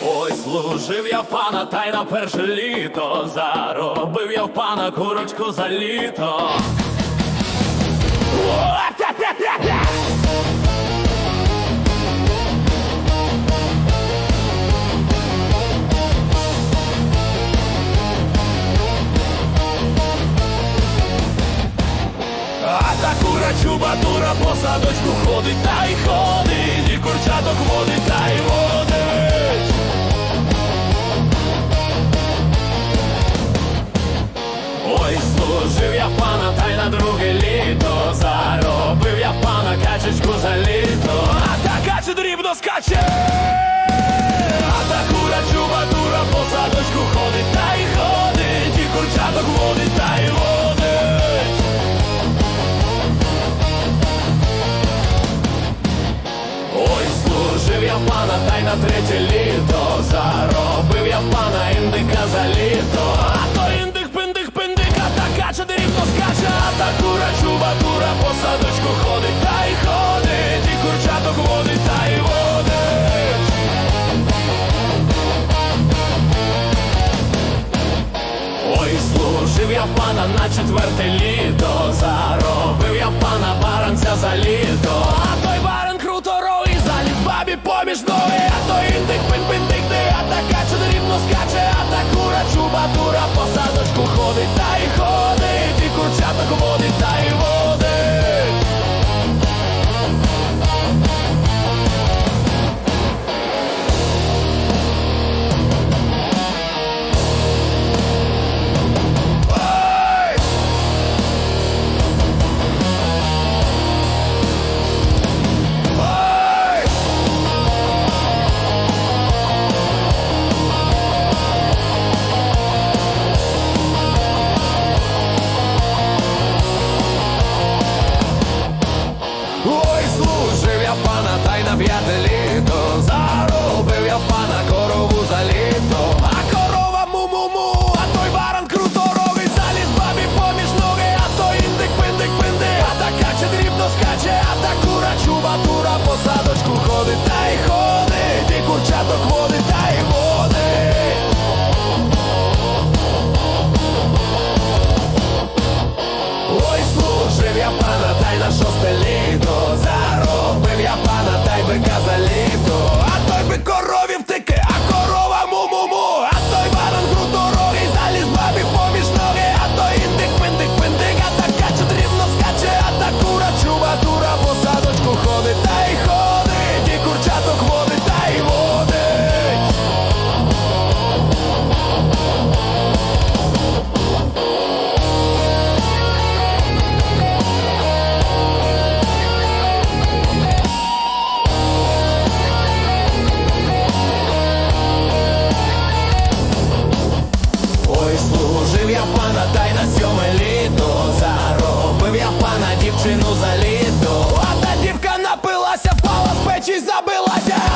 Ой, служив я в пана, та й на перше літо заробив я в пана курочку за літо. А та кура по садочку ходить та й ходить, і курчаток водить та й водить. Ой, служив я пана, та й на друге літо заробив я пана качечку за літо, а та каче дрібно скаче. А та кура чубатура по садочку ходить та й ходить, і курчаток водить та й водить. Ой, служив я пана, та й на третє літо заробив я пана індика за літо. Я в пана на четверте літо, заробив. Я в пана баранця за літо, а той баран круторогий заліз бабі поміж ноги, пана дівчину за